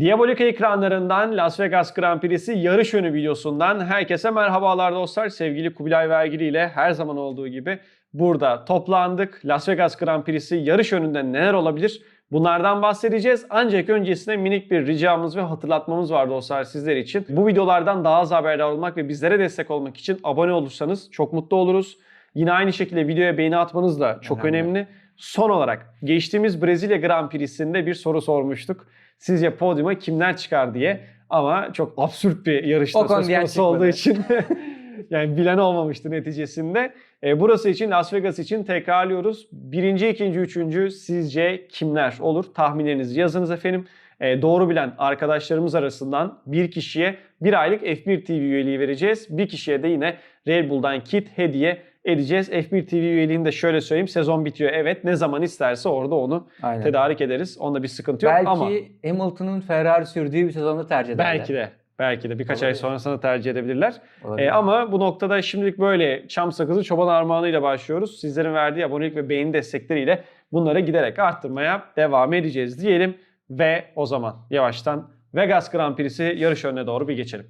Diabolika ekranlarından Las Vegas Grand Prix'si yarış önü videosundan herkese merhabalar dostlar. Sevgili Kubilay Vergili ile her zaman olduğu gibi burada toplandık. Las Vegas Grand Prix'si yarış önünde neler olabilir? Bunlardan bahsedeceğiz. Ancak öncesinde minik bir ricamız ve hatırlatmamız var dostlar sizler için. Bu videolardan daha az haberdar olmak ve bizlere destek olmak için abone olursanız çok mutlu oluruz. Yine aynı şekilde videoya beğeni atmanız da çok Önemli. önemli. Son olarak geçtiğimiz Brezilya Grand Prix'sinde bir soru sormuştuk. Sizce podyuma kimler çıkar diye. Ama çok absürt bir yarışta Ocon söz konusu olduğu için yani bilen olmamıştı neticesinde. E, burası için Las Vegas için tekrarlıyoruz. Birinci, ikinci, üçüncü sizce kimler olur? Tahminlerinizi yazınız efendim. E, doğru bilen arkadaşlarımız arasından bir kişiye bir aylık F1 TV üyeliği vereceğiz. Bir kişiye de yine Red Bull'dan kit hediye edeceğiz. F1 TV üyeliğini de şöyle söyleyeyim. Sezon bitiyor evet. Ne zaman isterse orada onu Aynen. tedarik ederiz. Onda bir sıkıntı yok Belki ama Hamilton'ın Ferrari sürdüğü bir sezonda tercih ederler. belki de belki de birkaç ay Olabilir. sonrasında tercih edebilirler. Olabilir. E, ama bu noktada şimdilik böyle çam sakızı çoban armağanıyla başlıyoruz. Sizlerin verdiği abonelik ve beğeni destekleriyle bunları giderek arttırmaya devam edeceğiz diyelim. Ve o zaman yavaştan Vegas Grand Prix'si yarış önüne doğru bir geçelim.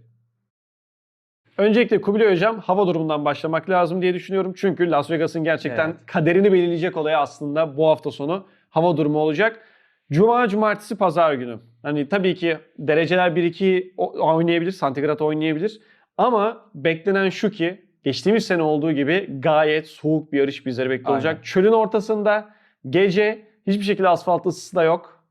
Öncelikle Kubilay Hocam hava durumundan başlamak lazım diye düşünüyorum. Çünkü Las Vegas'ın gerçekten Evet. kaderini belirleyecek olay aslında bu hafta sonu hava durumu olacak. Cuma, cumartesi, pazar günü. Hani tabii ki dereceler 1-2 o- oynayabilir, santigrat oynayabilir. Ama beklenen şu ki geçtiğimiz sene olduğu gibi gayet soğuk bir yarış bizleri bekliyor olacak. Çölün ortasında gece hiçbir şekilde asfalt ısısı da yok.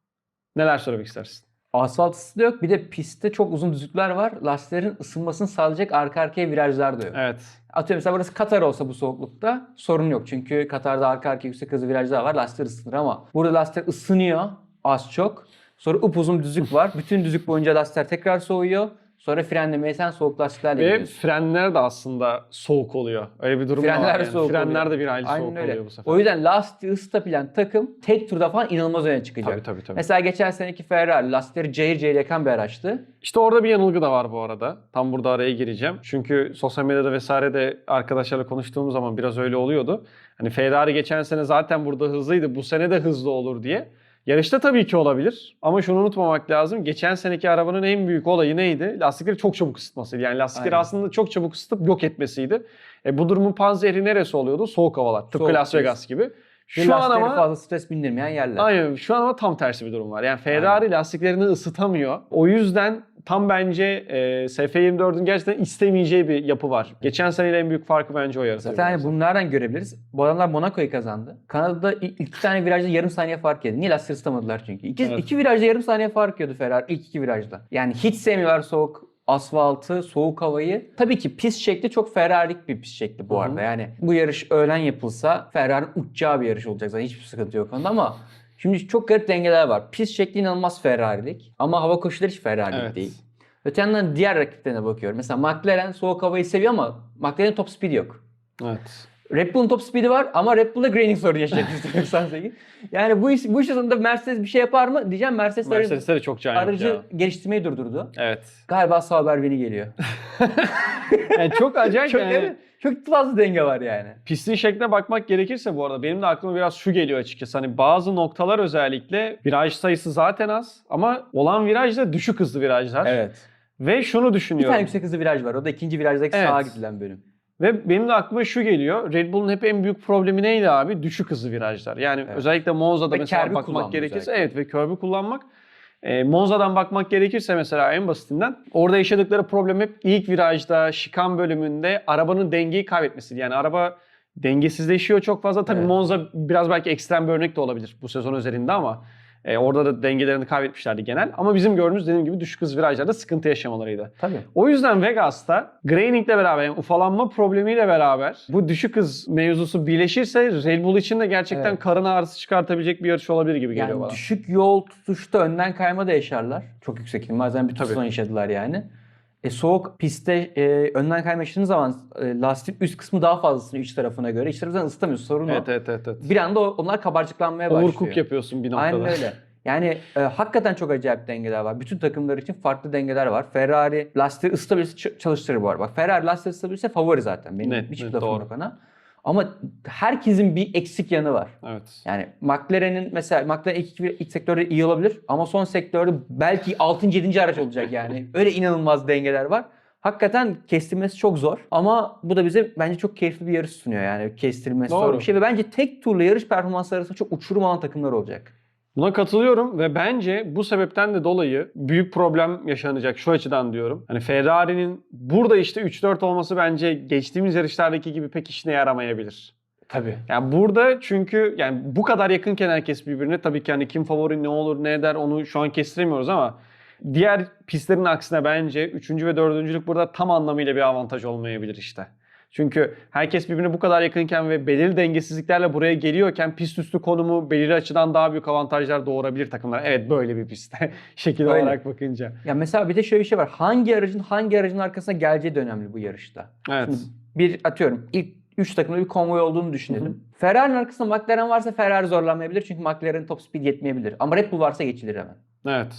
Neler söylemek istersin? Asfalt ısı da yok. Bir de pistte çok uzun düzlükler var. Lastiklerin ısınmasını sağlayacak arka arkaya virajlar da yok. Evet. Atıyorum mesela burası Katar olsa bu soğuklukta sorun yok. Çünkü Katar'da arka arkaya yüksek hızlı virajlar var. Lastikler ısınır ama burada lastikler ısınıyor az çok. Sonra upuzun düzlük var. Bütün düzlük boyunca lastikler tekrar soğuyor. Sonra frenlemeye sen soğuk lastiklerle Ve gidiyorsun. frenler de aslında soğuk oluyor. Öyle bir durum da var. Frenler de yani. soğuk Frenler oluyor. de bir Aynen soğuk oluyor bu sefer. O yüzden lastiği ısıtabilen takım tek turda falan inanılmaz öne çıkacak. Tabii tabii tabii. Mesela geçen seneki Ferrari lastikleri cayır cayır yakan bir araçtı. İşte orada bir yanılgı da var bu arada. Tam burada araya gireceğim. Çünkü sosyal medyada vesaire de arkadaşlarla konuştuğumuz zaman biraz öyle oluyordu. Hani Ferrari geçen sene zaten burada hızlıydı. Bu sene de hızlı olur diye. Yarışta tabii ki olabilir. Ama şunu unutmamak lazım. Geçen seneki arabanın en büyük olayı neydi? Lastikleri çok çabuk ısıtmasıydı. Yani lastikleri Aynen. aslında çok çabuk ısıtıp yok etmesiydi. E, bu durumun panzehri neresi oluyordu? Soğuk havalar. Tıpkı Soğuk Las. Vegas gibi. Şu Şu an lastikleri ama fazla stres bindirmeyen yerler. Aynen. Şu an ama tam tersi bir durum var. Yani Ferrari lastiklerini ısıtamıyor. O yüzden tam bence e, SF24'ün gerçekten istemeyeceği bir yapı var. Geçen seneyle en büyük farkı bence o yaratıyor. Zaten biraz. bunu nereden görebiliriz? Bu adamlar Monaco'yu kazandı. Kanada'da ilk iki tane virajda yarım saniye fark yedi. Niye lastik ısıtamadılar çünkü? İki, Evet. iki virajda yarım saniye fark yiyordu Ferrari ilk iki virajda. Yani hiç sevmiyorlar soğuk asfaltı, soğuk havayı. Tabii ki pist şekli çok Ferrari'lik bir pist şekli bu Hı hı. arada. Yani bu yarış öğlen yapılsa Ferrari'nin uçacağı bir yarış olacak zaten. Hiçbir sıkıntı yok onda ama şimdi çok garip dengeler var. Pist şekli inanılmaz Ferrari'lik ama hava koşulları hiç Ferrari'lik Evet. değil. Öte yandan diğer rakiplerine bakıyorum. Mesela McLaren soğuk havayı seviyor ama McLaren'in top speed yok. Evet. Red Bull'un top speed'i var ama Red Bull'da graining sorunu yaşayacak %98. Yani bu iş, bu iş sonunda Mercedes bir şey yapar mı? Diyeceğim Mercedes, aracı, Mercedes'te de çok can aracı ya. geliştirmeyi durdurdu. Evet. Galiba Sauber beni geliyor. Yani çok acayip Çok, yani. değil mi? Çok fazla denge var yani. Pistin şekline bakmak gerekirse bu arada benim de aklıma biraz şu geliyor açıkçası. Hani bazı noktalar özellikle viraj sayısı zaten az ama olan viraj da düşük hızlı virajlar. Evet. Ve şunu Bir düşünüyorum. tane yüksek hızlı viraj var. O da ikinci virajdaki Evet. sağa gidilen bölüm. Ve benim de aklıma şu geliyor. Red Bull'un hep en büyük problemi neydi abi? Düşük hızlı virajlar. Yani Evet. özellikle Monza'da Ve mesela bakmak gerekirse özellikle. evet ve körbü kullanmak. E, Monza'dan bakmak gerekirse mesela en basitinden orada yaşadıkları problem hep ilk virajda, şikan bölümünde arabanın dengeyi kaybetmesi. Yani araba dengesizleşiyor çok fazla. Tabii Evet. Monza biraz belki ekstrem bir örnek de olabilir bu sezon özelinde ama e, orada da dengelerini kaybetmişlerdi genel. Ama bizim gördüğümüz dediğim gibi düşük hız virajlarda sıkıntı yaşamalarıydı. Tabii. O yüzden Vegas'ta grainingle beraber yani ufalanma problemiyle beraber bu düşük hız mevzusu birleşirse Red Bull için de gerçekten Evet. karın ağrısı çıkartabilecek bir yarış olabilir gibi geliyor Yani bana. düşük yol tutuşta önden kayma da yaşarlar. Çok yüksek. Bazen bir son yaşadılar yani. E, soğuk pistte e, önden kayma yaşadığınız zaman e, lastik üst kısmı daha fazlasını iç tarafına göre. İç tarafından ısıtamıyorsun sorun o. Evet evet evet. evet. Bir anda onlar kabarcıklanmaya başlıyor. Overcook yapıyorsun bir noktada. Aynen öyle. Yani e, hakikaten çok acayip dengeler var. Bütün takımlar için farklı dengeler var. Ferrari lastiği ısıtabilirse çalıştırır bu arada. Bak Ferrari lastiği ısıtabilirse favori zaten. Benim Net, hiçbir net, lafım doğru. yok ona. Ama herkesin bir eksik yanı var. Evet. Yani McLaren'in mesela McLaren ilk, ilk sektörde iyi olabilir ama son sektörde belki 6. 7. araç olacak yani. Öyle inanılmaz dengeler var. Hakikaten kestirmesi çok zor ama bu da bize bence çok keyifli bir yarış sunuyor yani kestirmesi zor Doğru. bir şey ve bence tek turla yarış performansı arasında çok uçurum alan takımlar olacak. Buna katılıyorum ve bence bu sebepten de dolayı büyük problem yaşanacak şu açıdan diyorum. Hani Ferrari'nin burada işte 3-4 olması bence geçtiğimiz yarışlardaki gibi pek işine yaramayabilir. Tabii. Yani burada çünkü yani bu kadar yakınken herkes birbirine tabii ki hani kim favori ne olur ne eder onu şu an kestiremiyoruz ama diğer pistlerin aksine bence 3. ve 4. burada tam anlamıyla bir avantaj olmayabilir işte. Çünkü herkes birbirine bu kadar yakınken ve belirli dengesizliklerle buraya geliyorken pist üstü konumu belirli açıdan daha büyük avantajlar doğurabilir takımlar. Evet böyle bir pistte şekil Öyle. olarak bakınca. Ya mesela bir de şöyle bir şey var. Hangi aracın hangi aracın arkasına geleceği de önemli bu yarışta. Evet. Şimdi bir atıyorum ilk 3 takımda bir konvoy olduğunu düşünelim. Ferrari'nin arkasında McLaren varsa Ferrari zorlanmayabilir çünkü McLaren'in top speed yetmeyebilir. Ama Red Bull varsa geçilir hemen. Evet.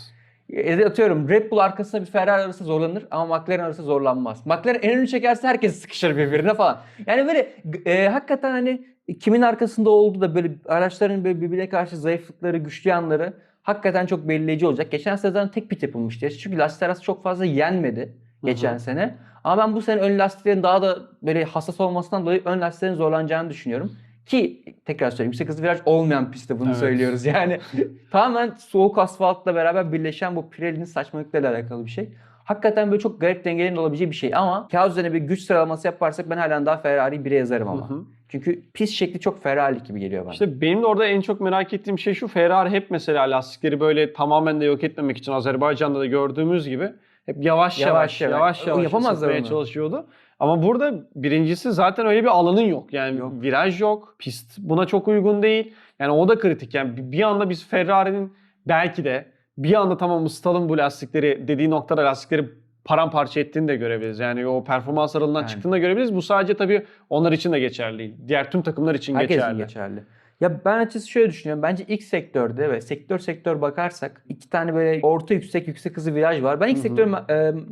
Da atıyorum Red Bull arkasında bir Ferrari arası zorlanır ama McLaren arası zorlanmaz. McLaren en önü çekerse herkes sıkışır birbirine falan. Yani böyle e, hakikaten hani kimin arkasında olduğu da böyle araçların böyle birbirine karşı zayıflıkları, güçlü yanları hakikaten çok belirleyici olacak. Geçen sezon tek pit yapılmıştı. Çünkü lastik arası çok fazla yenmedi geçen Hı hı. sene. Ama ben bu sene ön lastiklerin daha da böyle hassas olmasından dolayı ön lastiklerin zorlanacağını düşünüyorum. Ki tekrar söyleyeyim yüksek hızlı viraj olmayan pistte bunu Evet. söylüyoruz. Yani tamamen soğuk asfaltla beraber birleşen bu Pirelli'nin saçmalıklarıyla alakalı bir şey. Hakikaten böyle çok garip dengelerin olabileceği bir şey ama kağıt üzerine bir güç sıralaması yaparsak ben halen daha Ferrari'yi 1'e yazarım ama. Hı hı. Çünkü pist şekli çok Ferrari gibi geliyor bana. İşte benim de orada en çok merak ettiğim şey şu Ferrari hep mesela lastikleri böyle tamamen de yok etmemek için Azerbaycan'da da gördüğümüz gibi hep yavaş yavaş Yavaş yavaş yavaş. yapamazlar onu. çalışıyordu. Ama burada birincisi zaten öyle bir alanın yok. Yani Yok. viraj yok. Pist buna çok uygun değil. Yani o da kritik. Yani bir- bir anda biz Ferrari'nin belki de bir anda tamam ısıtalım bu lastikleri dediği noktada lastikleri paramparça ettiğini de görebiliriz. Yani o performans aralığından Yani. çıktığını da görebiliriz. Bu sadece tabii onlar için de geçerli değil. Diğer tüm takımlar için Herkesin geçerli. geçerli. Ya ben açıkçası şöyle düşünüyorum. Bence ilk sektörde ve sektör sektör bakarsak iki tane böyle orta yüksek yüksek hızlı viraj var. Ben ilk sektörün e,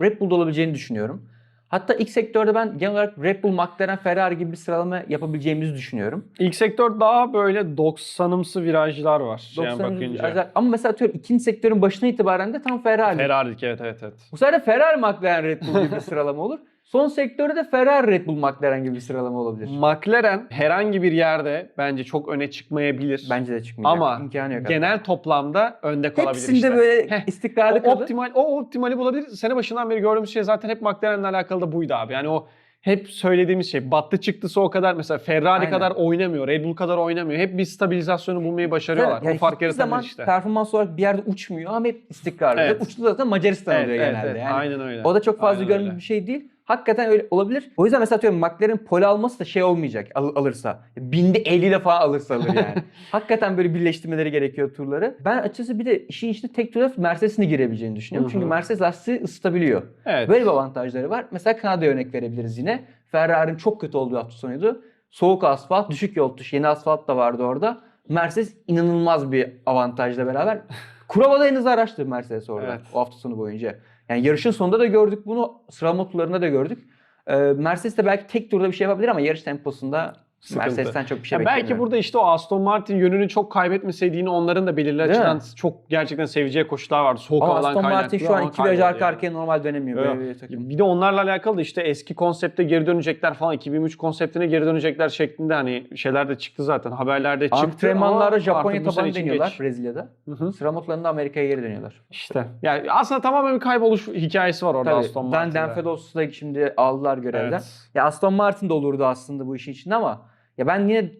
Red Bull'da olabileceğini düşünüyorum. Hatta ilk sektörde ben genel olarak Red Bull, McLaren, Ferrari gibi bir sıralama yapabileceğimizi düşünüyorum. İlk sektör daha böyle 90'ımsı virajlar var. yani 90 bakınca. virajlar- Ama mesela atıyorum ikinci sektörün başına itibaren de tam Ferrari. Ferrari'lik evet evet evet. Bu sefer de Ferrari, McLaren, Red Bull gibi bir sıralama olur. Son sektörde de Ferrari, Red Bull, McLaren gibi bir sıralama olabilir. McLaren herhangi bir yerde bence çok öne çıkmayabilir. Bence de çıkmayacak. Ama İmkanı yok. hatta. genel toplamda önde kalabilir Hepsinde işte. böyle Heh. istikrarlı o kalır. optimal o optimali bulabilir. Sene başından beri gördüğümüz şey zaten hep McLaren'le alakalı da buydu abi. Yani o hep söylediğimiz şey battı çıktısı o kadar mesela Ferrari Aynen. kadar oynamıyor, Red Bull kadar oynamıyor. Hep bir stabilizasyonu bulmayı başarıyorlar. Yani o fark hiçbir zaman işte. performans olarak bir yerde uçmuyor ama hep istikrarlı. Evet. Ve Uçtu zaten Macaristan Evet, oluyor evet, genelde. evet. Yani Aynen öyle. O da çok fazla Aynen görünür öyle. bir şey değil. Hakikaten öyle olabilir. O yüzden mesela atıyorum McLaren pole alması da şey olmayacak al- alırsa. Binde 50 ile falan alırsa alır yani. Hakikaten böyle birleştirmeleri gerekiyor turları. Ben açıkçası bir de işin içine tek turda Mercedes'in de girebileceğini düşünüyorum. Hı hı. Çünkü Mercedes lastiği ısıtabiliyor. Evet. Böyle bir avantajları var. Mesela Kanada'ya örnek verebiliriz yine. Ferrari'nin çok kötü olduğu hafta sonuydu. Soğuk asfalt, düşük yol tutuş, yeni asfalt da vardı orada. Mercedes inanılmaz bir avantajla beraber. Kurava'da en hızlı araçtı Mercedes orada Evet. o hafta sonu boyunca. Yani yarışın sonunda da gördük bunu, sıralama turlarında da gördük. Ee, Mercedes de belki tek turda bir şey yapabilir ama yarış temposunda Sıkıntı. Mercedes'ten çok bir şey Ya belki burada işte o Aston Martin yönünü çok kaybetmeseydi yine onların da belirli Değil açıdan mi? çok gerçekten seveceği koşullar vardı. Soğuk Ama havadan Aston kaynaklı. Martin şu an iki viraj arka yani. arkaya normal dönemiyor Yok. böyle bir takım. Bir de onlarla alakalı da işte eski konsepte geri dönecekler falan 2003 konseptine geri dönecekler şeklinde hani şeyler de çıktı zaten haberlerde çıktı. Antrenmanlarda Japonya tabanı deniyorlar geç. Brezilya'da. Hı hı. Sıralama turlarında Amerika'ya geri dönüyorlar. İşte yani aslında tamamen bir kayboluş hikayesi var orada Tabii. Aston Dan Martin'de. Danfedos'u da şimdi aldılar görevden. Evet. Ya Aston Martin de olurdu aslında bu işin içinde ama ya ben yine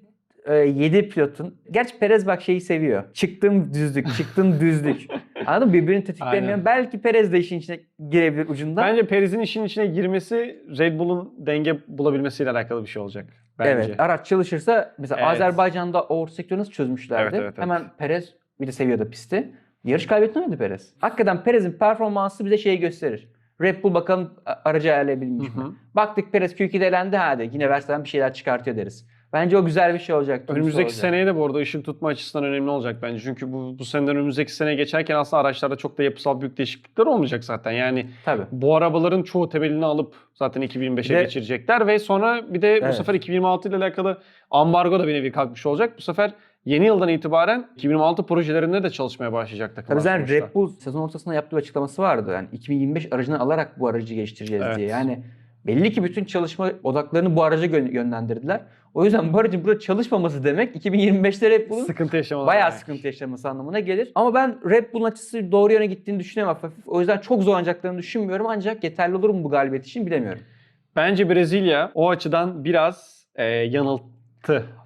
7 pilotun. Gerçi Perez bak şeyi seviyor. Çıktım düzlük, çıktım düzlük. Anladın mı? Birbirini tetiklemeyen. Aynen. Belki Perez de işin içine girebilir ucundan. Bence Perez'in işin içine girmesi Red Bull'un denge bulabilmesiyle alakalı bir şey olacak. Bence. Evet. Araç çalışırsa mesela Evet. Azerbaycan'da o sektörü nasıl çözmüşlerdi? Evet, evet, evet. Hemen Perez bir de seviyordu pisti. Yarış kaybetmedi Perez. Hakikaten Perez'in performansı bize şeyi gösterir. Red Bull bakalım a- aracı ayarlayabilmiş mi? Baktık Perez Q2'de elendi hadi yine Verstappen bir şeyler çıkartıyor deriz. Bence o güzel bir şey olacak. Önümüzdeki olacak. seneye de bu arada ışık tutma açısından önemli olacak bence. Çünkü bu, bu seneden önümüzdeki sene geçerken aslında araçlarda çok da yapısal büyük değişiklikler olmayacak zaten. Yani Tabii. bu arabaların çoğu temelini alıp zaten 2025'e Bir de- geçirecekler ve sonra bir de bu Evet. sefer 2026 ile alakalı ambargo da bir nevi kalkmış olacak. Bu sefer yeni yıldan itibaren 2026 projelerinde de çalışmaya başlayacak takımlar Tabii zaten. Red Bull sezon ortasında yaptığı açıklaması vardı. Yani 2025 aracını alarak bu aracı geliştireceğiz Evet. diye. Yani belli ki bütün çalışma odaklarını bu araca yönlendirdiler. O yüzden bu aracın burada çalışmaması demek 2025'te Red Bull'un sıkıntı yaşamalı. bayağı sıkıntı yaşaması anlamına gelir. Ama ben Red Bull'un açısı doğru yöne gittiğini hafif. O yüzden çok zorlanacaklarını düşünmüyorum ancak yeterli olur mu bu galibiyet için bilemiyorum. Bence Brezilya o açıdan biraz e, yanılttı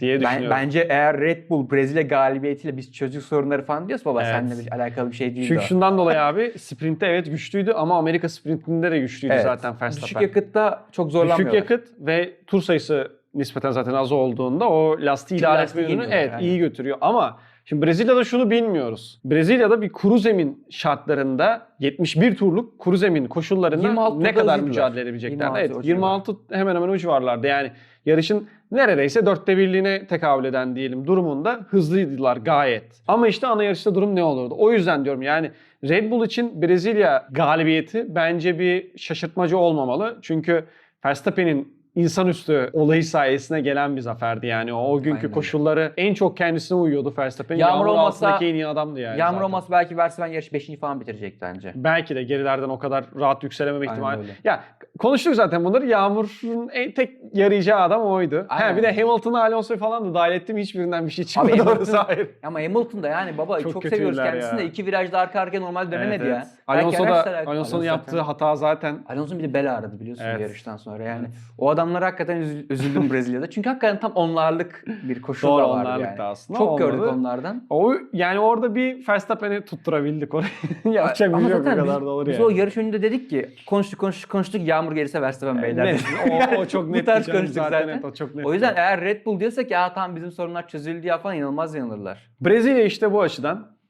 diye Ben, düşünüyorum. bence eğer Red Bull Brezilya galibiyetiyle biz çocuk sorunları falan diyorsa baba Evet. seninle bir alakalı bir şey değil Çünkü o. şundan dolayı abi sprintte evet güçlüydü ama Amerika sprintinde de güçlüydü Evet. zaten Düşük Verstappen. yakıtta çok zorlanmıyorlar. Düşük yakıt ve tur sayısı nispeten zaten az olduğunda o lastiği idare etme evet yani. iyi götürüyor ama Şimdi Brezilya'da şunu bilmiyoruz. Brezilya'da bir kuru zemin şartlarında 71 turluk kuru zemin koşullarında 26 ne kadar mücadele edebilecekler? 26 Evet o civar. 26 hemen hemen o civarlarda yani yarışın neredeyse dörtte birliğine tekabül eden diyelim durumunda hızlıydılar gayet. Ama işte ana yarışta durum ne olurdu? O yüzden diyorum yani Red Bull için Brezilya galibiyeti bence bir şaşırtmacı olmamalı. Çünkü Verstappen'in insanüstü olayı sayesinde gelen bir zaferdi yani. O, o günkü Aynen koşulları en çok kendisine uyuyordu Verstappen. Yağmur Yağmur, olmasa- altındaki en iyi adamdı yani. Yağmur zaten. olmaz belki Verstappen yarış 5. falan bitirecekti bence. Belki de gerilerden o kadar rahat yükselememe Aynen ihtimali. öyle. Ya konuştuk zaten bunları. Yağmur'un en tek yarayacağı adam oydu. Aynen. bir de Hamilton'ı Alonso'yu falan da dahil ettim. Hiçbirinden bir şey çıkmadı. Hamilton- orası ayrı. Ama Hamilton da yani baba Çok çok, seviyoruz ya. kendisini de iki virajda arka arkaya normal dönemedi Evet, ya. evet. Belki Alonso da Alonso Alonso'nun zaten- yaptığı hata zaten Alonso'nun bir de bel ağrıdı biliyorsun Evet. yarıştan sonra yani. O adamlara hakikaten üzül- üzüldüm Brezilya'da. Çünkü hakikaten tam onlarlık bir Doğru, da vardı onlarlık yani. da aslında Çok olmadı. gördük onlardan. o yani orada bir Verstappen'i tutturabildik orayı. Yapacak bir şey yok bu zaten kadar biz, da olur biz yani. o yarış önünde dedik ki konuştuk konuştuk konuştuk yağmur gelirse Verstappen beyler. Net. o, o çok Bu net. tarz canım, konuştuk zaten. net, o çok net. O yüzden eğer Red Bull diyorsak ya tamam bizim sorunlar çözüldü ya falan inanılmaz yanılırlar. Brezilya işte bu açıdan.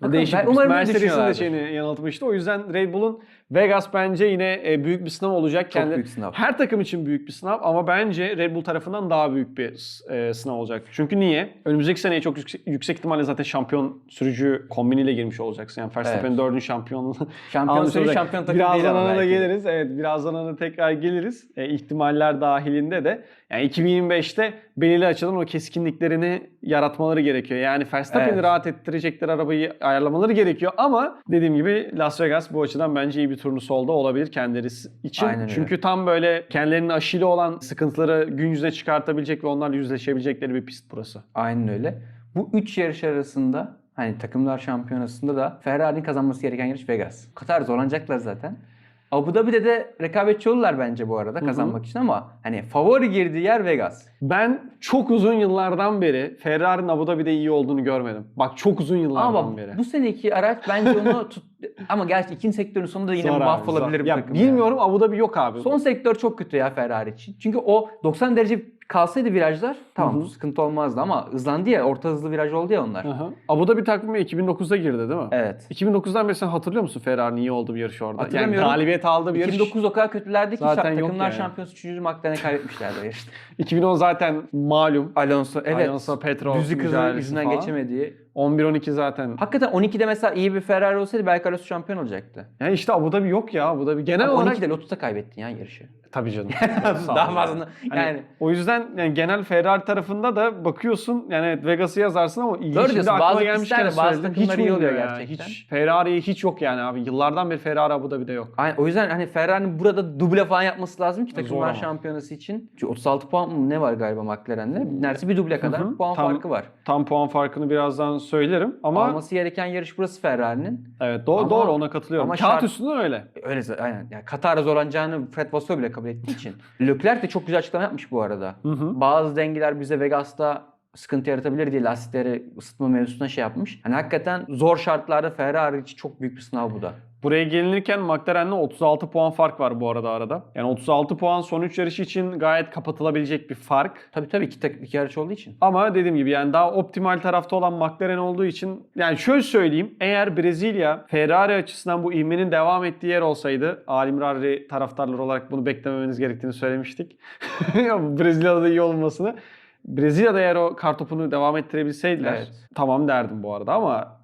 Bakalım, Değişik. ben umarım Mercedes'in de düşünüyorlardır. şeyini yanıltmıştı. O yüzden Red Bull'un Vegas bence yine e, büyük bir sınav olacak. Çok Kendi- büyük sınav. Her takım için büyük bir sınav ama bence Red Bull tarafından daha büyük bir e, sınav olacak. Çünkü niye? Önümüzdeki seneye çok yüksek, yüksek ihtimalle zaten şampiyon sürücü kombiniyle girmiş olacaksın. Yani Verstappen'in Evet. dördüncü şampiyonluğu Şampiyon sürücü olacak. şampiyon takımı Birazdan ona da geliriz. Evet birazdan ona tekrar geliriz. E, ihtimaller dahilinde de. Yani 2025'te belirli açıdan o keskinliklerini yaratmaları gerekiyor. Yani Verstappen'i Evet. rahat ettirecekleri arabayı ayarlamaları gerekiyor ama dediğim gibi Las Vegas bu açıdan bence iyi bir turnus oldu olabilir kendileri için. Aynen öyle. Çünkü tam böyle kendilerinin aşıyla olan sıkıntıları gün yüzüne çıkartabilecek ve onlarla yüzleşebilecekleri bir pist burası. Aynen öyle. Bu üç yarış arasında hani takımlar şampiyonasında da Ferrari'nin kazanması gereken yarış Vegas. Katar zorlanacaklar zaten. Abu Dhabi'de de rekabetçi olurlar bence bu arada hı. kazanmak için ama hani favori girdiği yer Vegas. Ben çok uzun yıllardan beri Ferrari'nin Abu Dhabi'de iyi olduğunu görmedim. Bak çok uzun yıllardan Ama beri. bu seneki araç bence onu tut... ama gerçi ikinci sektörün sonunda yine Zor abi, mahvolabilir zor. bu ya, takım. Bilmiyorum Abu Dhabi yok abi. Son sektör çok kötü ya Ferrari için. Çünkü o 90 derece kalsaydı virajlar tamam Hı hı. sıkıntı olmazdı ama hızlandı ya orta hızlı viraj oldu ya onlar. Aha. Abu Dhabi takvimi 2009'da girdi değil mi? Evet. 2009'dan beri sen hatırlıyor musun Ferrari'nin iyi olduğu bir yarış orada? Yani Hatırlamıyorum. galibiyet aldığı bir yarış. 2009 o kadar kötülerdi ki Zaten yok takımlar yani. şampiyonası 3. McLaren'e kaybetmişlerdi o yarışta. 2010 zaten malum. Alonso evet. Alonso Petrov Düzlük hızı mücadelesi yüzünden falan. geçemediği. 11-12 zaten. Hakikaten 12'de mesela iyi bir Ferrari olsaydı belki Alonso şampiyon olacaktı. Yani işte Abu Dhabi yok ya Abu Dhabi. Genel Ama olarak 12'de Lotus'a kaybettin ya yarışı. tabii canım. Daha fazla. Hani Yani o yüzden yani genel Ferrari tarafında da bakıyorsun yani evet Vegas'ı yazarsın ama iyi Doğru şimdi diyorsun, aklıma bazı gelmişken pistlerde bazı söyledim. takımlar iyi oluyor ya. gerçekten. Hiç Ferrari'ye hiç yok yani abi. Yıllardan beri Ferrari Abu Dhabi'de yok. Aynen, o yüzden hani Ferrari'nin burada duble falan yapması lazım ki takımlar şampiyonası için. Çünkü 36 puan mı ne var galiba McLaren'de? Neredeyse bir duble kadar Hı hı. puan Tam- farkı var. Tam puan farkını birazdan söylerim ama Alması gereken yarış burası Ferrari'nin. evet doğru, Ama- doğru ona katılıyorum. ama Kağıt üstünde öyle. Öyle aynen. Yani Katar'da zorlanacağını Fred Vasseur bile kabul ettiği için. Leclerc de çok güzel açıklama yapmış bu arada. Hı hı. Bazı dengeler bize Vegas'ta sıkıntı yaratabilir diye lastikleri ısıtma mevzusuna şey yapmış. Hani hakikaten zor şartlarda Ferrari için çok büyük bir sınav bu da. Buraya gelinirken McLaren'le 36 puan fark var bu arada arada. Yani 36 puan son 3 yarış için gayet kapatılabilecek bir fark. Tabii tabii iki, tek, iki yarış olduğu için. Ama dediğim gibi yani daha optimal tarafta olan McLaren olduğu için yani şöyle söyleyeyim eğer Brezilya Ferrari açısından bu ivmenin devam ettiği yer olsaydı Alim Rari taraftarları olarak bunu beklememeniz gerektiğini söylemiştik. Brezilya'da da iyi olmasını. Brezilya'da eğer o kartopunu devam ettirebilseydiler Evet. tamam derdim bu arada ama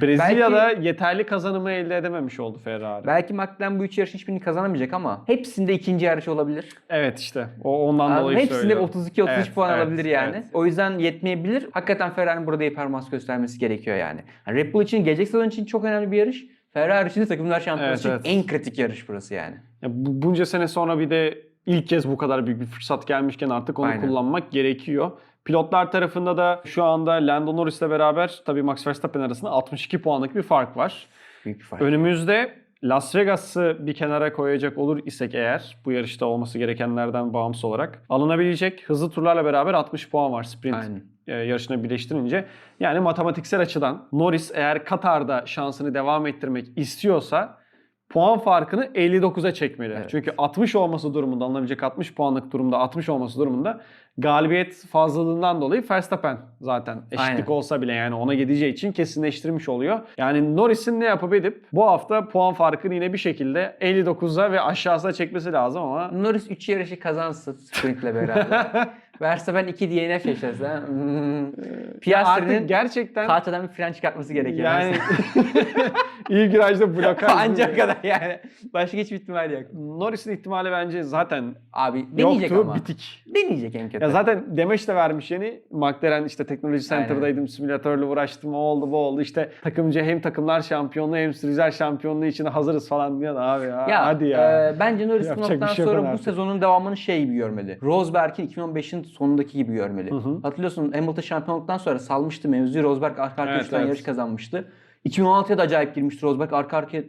Brezilya'da yeterli kazanımı elde edememiş oldu Ferrari. Belki McLaren bu üç yarışın hiçbirini kazanamayacak ama hepsinde ikinci yarış olabilir. Evet işte o ondan Abi dolayı hepsinde söylüyorum. 32-33 Evet, puan evet, alabilir yani. evet. O yüzden yetmeyebilir. Hakikaten Ferrari'nin burada iyi performans göstermesi gerekiyor yani. yani Red Bull için gelecek sezon için çok önemli bir yarış. Ferrari için de takımlar şampiyonası Evet, için evet. en kritik yarış burası yani. Ya bu- bunca sene sonra bir de ilk kez bu kadar büyük bir fırsat gelmişken artık onu Aynen. kullanmak gerekiyor. Pilotlar tarafında da şu anda Lando Norris'le beraber tabii Max Verstappen arasında 62 puanlık bir fark var. Büyük bir fark. Önümüzde Las Vegas'ı bir kenara koyacak olur isek eğer bu yarışta olması gerekenlerden bağımsız olarak alınabilecek hızlı turlarla beraber 60 puan var sprint Aynen. e, yarışına birleştirince. Yani matematiksel açıdan Norris eğer Katar'da şansını devam ettirmek istiyorsa puan farkını 59'a çekmeli. Evet. Çünkü 60 olması durumunda alınabilecek 60 puanlık durumda 60 olması durumunda galibiyet fazlalığından dolayı Verstappen zaten eşitlik Aynen. olsa bile yani ona gideceği için kesinleştirmiş oluyor. Yani Norris'in ne yapıp edip bu hafta puan farkını yine bir şekilde 59'a ve aşağısına çekmesi lazım ama Norris 3 yarışı kazansın sprintle beraber. Verstappen 2 DNF yaşasa. Hmm. artık Piastri'nin gerçekten tahtadan bir fren çıkartması gerekiyor. yani iyi virajda blokaj. Ancak kadar yani. Başka hiçbir ihtimal yok. Norris'in ihtimali bence zaten Abi deneyecek yoktu, ama. bitik. Deneyecek en kötü. Ya zaten demeç de vermiş yeni. McLaren işte teknoloji center'daydım, simülatörle uğraştım, o oldu bu oldu. İşte takımcı hem takımlar şampiyonluğu hem sürücüler şampiyonluğu için hazırız falan diyor da abi ya, Ya, hadi ya. e, bence Norris bu Yapacak bir noktadan şey yok sonra bu artık. sezonun devamını şey gibi görmeli. Rosberg'in 2015'in sonundaki gibi görmeli. Hı hı. Hatırlıyorsun Hamilton şampiyonluktan sonra salmıştı mevzuyu. Rosberg arka arkaya Evet, 3 tane evet. yarış kazanmıştı. 2016'ya da acayip girmişti Rosberg. Arka arkaya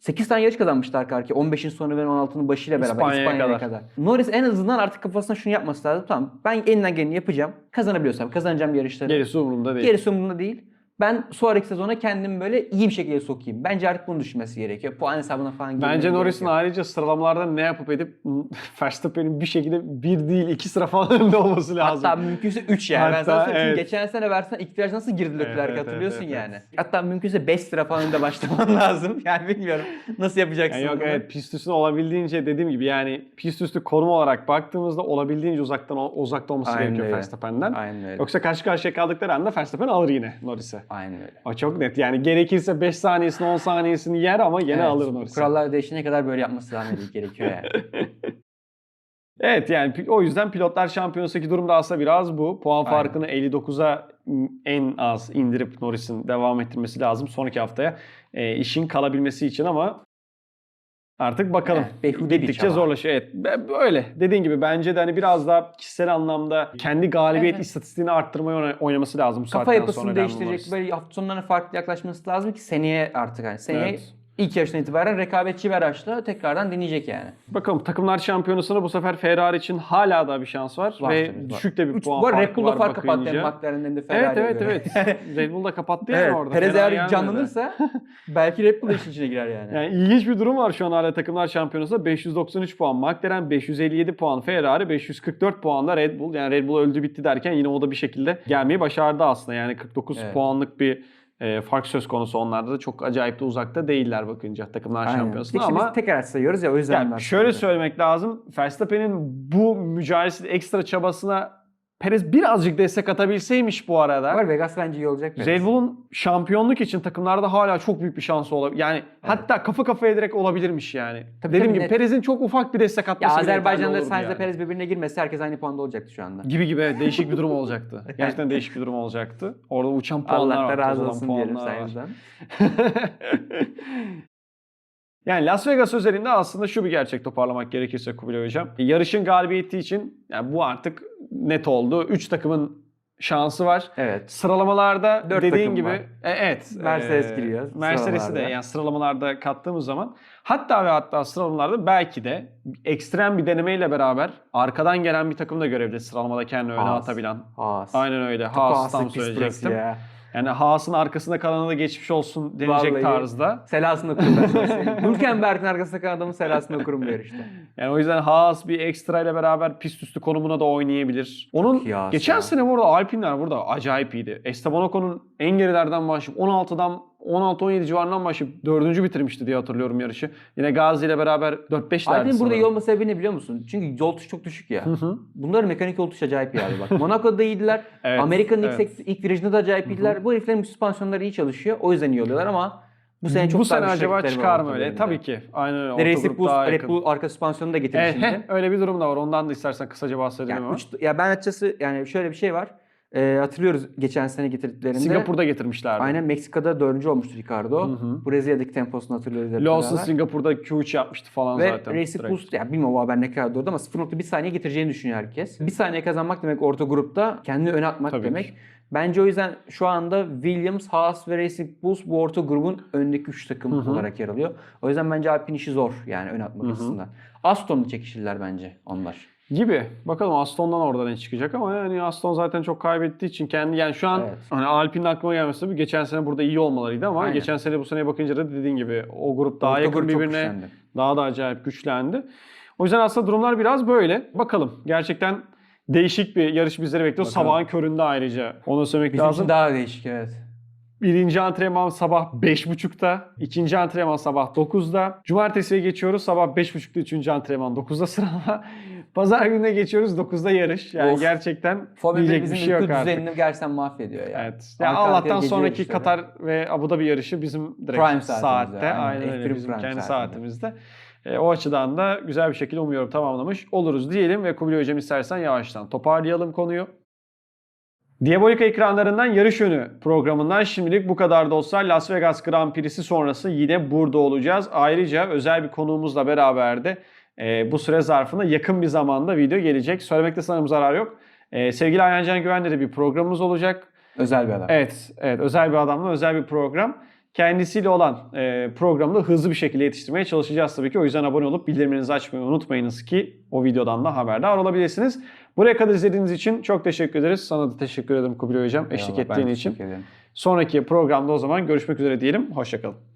8 tane yarış kazanmıştı arka arkaya. 15'in sonu ve 16'nın başıyla beraber İspanya'ya İspanya'ya kadar. kadar. Norris en azından artık kafasına şunu yapması lazım. Tamam ben elinden geleni yapacağım. Kazanabiliyorsam kazanacağım yarışları. Gerisi umurumda değil. Gerisi umurumda değil. Ben sonraki sezona kendimi böyle iyi bir şekilde sokayım. Bence artık bunu düşünmesi gerekiyor. Puan hesabına falan girmeye Bence Norris'in ayrıca sıralamalarda ne yapıp edip Verstappen'in bir şekilde bir değil iki sıra falan önde olması lazım. Hatta mümkünse 3 yani. ben Hatta, sana söyleyeyim. evet. Çünkü geçen sene versen ilk viraj nasıl girdi Evet, hatırlıyorsun evet, yani. evet. Hatta mümkünse 5 lira falan önde başlaman lazım. Yani bilmiyorum nasıl yapacaksın Yani yok bunu. evet pist üstüne olabildiğince dediğim gibi yani pist üstü konum olarak baktığımızda olabildiğince uzaktan uzakta olması Aynen gerekiyor. Verstappen'den. Aynen öyle. Yoksa karşı karşıya kaldıkları anda Verstappen alır yine Norris'e. Aynen öyle. O çok net. Yani gerekirse 5 saniyesini 10 saniyesini yer ama yine Evet, alır Norris'e. Kurallar değişene kadar böyle yapması devam gerekiyor yani. Evet yani o yüzden pilotlar şampiyonasındaki durum da aslında biraz bu. Puan Aynen. farkını 59'a en az indirip Norris'in devam ettirmesi lazım sonraki haftaya e, işin kalabilmesi için ama artık bakalım. Evet, behude bir Gittikçe çaba. zorlaşıyor. Evet böyle dediğin gibi bence de hani biraz daha kişisel anlamda kendi galibiyet Evet. istatistiğini arttırmaya oyna- oynaması lazım bu Kafa saatten yapısını sonra değiştirecek Norris. böyle hafta sonlarına farklı yaklaşması lazım ki seneye artık hani seneye Evet. İlk yarıştan itibaren rekabetçi bir araçla tekrardan deneyecek yani. Bakalım takımlar şampiyonasında bu sefer Ferrari için hala da bir şans var, Var ve tabii, var. düşük de bir Üç, puan arada farkı Red Bull da var fark kapattı hem de Evet Ferrari'ye evet göre. evet. Red Bull da kapattı yani Evet, orada. Perez eğer canlanırsa belki Red Bull işin içine girer yani. Yani ilginç bir durum var şu an hala takımlar şampiyonasında 593 puan McLaren, 557 puan Ferrari, 544 puanla Red Bull. Yani Red Bull öldü bitti derken yine o da bir şekilde gelmeyi başardı aslında. Yani 49 Evet. puanlık bir e, fark söz konusu onlarda da çok acayip de uzakta değiller bakınca takımlar Aynen. şampiyonasında İşte ama biz tekrar sayıyoruz ya o yüzden. yani şöyle söylüyorum. söylemek lazım. Verstappen'in bu mücadelesi ekstra çabasına Perez birazcık destek atabilseymiş bu arada. Var Vegas bence iyi olacak. biraz. Red Bull'un şampiyonluk için takımlarda hala çok büyük bir şansı olabilir. Yani hatta kafa kafaya direkt olabilirmiş yani. Tabii, Dediğim tabii, gibi net. Perez'in çok ufak bir destek Ya atması yeterli Azerbaycan'da Sainz'le yani. Perez birbirine girmese herkes aynı puanda olacaktı şu anda. Gibi gibi evet, değişik bir durum olacaktı. Gerçekten değişik bir durum olacaktı. Orada uçan puanlar Allah var. da razı olsun diyelim. Sainz'den. yani Las Vegas özelinde aslında şu bir gerçek toparlamak gerekirse Kubilay Hocam. Yarışın galibiyeti için yani bu artık net oldu. 3 takımın şansı var. Evet. Sıralamalarda Dört dediğin takım gibi var. e, evet. Mercedes e, giriyor Mercedes'i de yani sıralamalarda kattığımız zaman hatta ve hatta sıralamalarda belki de ekstrem bir denemeyle beraber arkadan gelen bir takım da görebilir sıralamada kendini öne Haas. atabilen. Haas. Aynen öyle. Haas tam söyleyecektim. ya. Yani Haas'ın arkasında kalana da geçmiş olsun denecek Vallahi. tarzda. Selasını okurum ben sana söyleyeyim. Hülkenberg'in arkasında kalan adamın selasını okurum bu yarışta. Yani o yüzden Haas bir ekstra ile beraber pist üstü konumuna da oynayabilir. Onun geçen ya. sene burada Alpinler burada acayip iyiydi. Esteban Ocon'un en gerilerden başlayıp 16'dan 16-17 civarından başlayıp 4. bitirmişti diye hatırlıyorum yarışı. Yine Gazi ile beraber 4-5 Alpin burada iyi olma sebebi ne biliyor musun? Çünkü yol çok düşük ya. hı. Bunların mekanik yol tutuşu acayip iyi abi bak. Monaco'da iyiydiler. Evet, Amerika'nın evet. ilk, sek- ilk virajında da acayip iyiydiler. Bu heriflerin süspansiyonları iyi çalışıyor. O yüzden iyi oluyorlar ama bu sene çok Bu daha sene acaba var çıkar mı öyle? Tabii ki. Aynen öyle. Ve Orta Racing grup Bulls, daha Red yakın. Bull arka süspansiyonu da getirdi Evet, şimdi. heh, öyle bir durum da var. Ondan da istersen kısaca bahsedelim Yani, ama. üç- ya ben açıkçası yani şöyle bir şey var. Ee, hatırlıyoruz geçen sene getirdiklerinde. Singapur'da getirmişlerdi. Aynen Meksika'da dördüncü olmuştu Ricardo. Hı hı. Brezilya'daki temposunu hatırlıyoruz. hep Lawson beraber. Singapur'da Q3 yapmıştı falan Ve zaten. Racing direkt. Boost, ya bilmiyorum o haber ne kadar doğru ama 0.1 saniye getireceğini düşünüyor herkes. Bir saniye kazanmak demek orta grupta kendini öne atmak Tabii demek. ki. Bence o yüzden şu anda Williams, Haas ve Racing Bulls bu orta grubun öndeki 3 takım olarak yer alıyor. O yüzden bence Alpine işi zor yani ön atmak açısından. Aston'la çekişirler bence onlar. Gibi. Bakalım Aston'dan orada ne çıkacak ama yani Aston zaten çok kaybettiği için kendi yani şu an Evet. hani Alpine'in aklıma gelmesi tabii geçen sene burada iyi olmalarıydı ama Aynen. geçen sene bu seneye bakınca da dediğin gibi o grup daha Orta yakın grup birbirine daha da acayip güçlendi. O yüzden aslında durumlar biraz böyle. Bakalım. Gerçekten değişik bir yarış bizleri bekliyor. Bakalım. Sabahın köründe ayrıca. Onu söylemek Bizim lazım. için daha değişik evet. Birinci antrenman sabah 5.30'da. ikinci antrenman sabah 9'da. Cumartesiye geçiyoruz. Sabah 5.30'da üçüncü antrenman 9'da sıralama. Pazar gününe geçiyoruz 9'da yarış. Yani Of. gerçekten 1 diyecek bir şey yok uyku artık. düzenini gerçekten mahvediyor ya. Evet. Ya Arka arkaya Allah'tan gece sonraki yarışları. Katar ve Abu Dhabi yarışı bizim direkt Prime saatimizde, saatte. aynen. Aynen öyle. F1 Bizim prime kendi saatinde. saatimizde. E, o açıdan da güzel bir şekilde umuyorum tamamlamış oluruz diyelim ve Kubilay Hocam istersen yavaştan toparlayalım konuyu. Diabolika ekranlarından yarış önü programından şimdilik bu kadar dostlar. Las Vegas Grand Prix'si sonrası yine burada olacağız. Ayrıca özel bir konuğumuzla beraber de e, bu süre zarfında yakın bir zamanda video gelecek. Söylemekte sanırım zarar yok. E, sevgili Ayhan Can Güven'le de bir programımız olacak. Özel bir adam. Evet, evet özel bir adamla özel bir program. Kendisiyle olan e, programı da hızlı bir şekilde yetiştirmeye çalışacağız tabii ki. O yüzden abone olup bildirimlerinizi açmayı unutmayınız ki o videodan da haberdar olabilirsiniz. Buraya kadar izlediğiniz için çok teşekkür ederiz. Sana da teşekkür ederim Kubilay Hocam eşlik Eyvallah, ettiğin için. Sonraki programda o zaman görüşmek üzere diyelim. Hoşçakalın.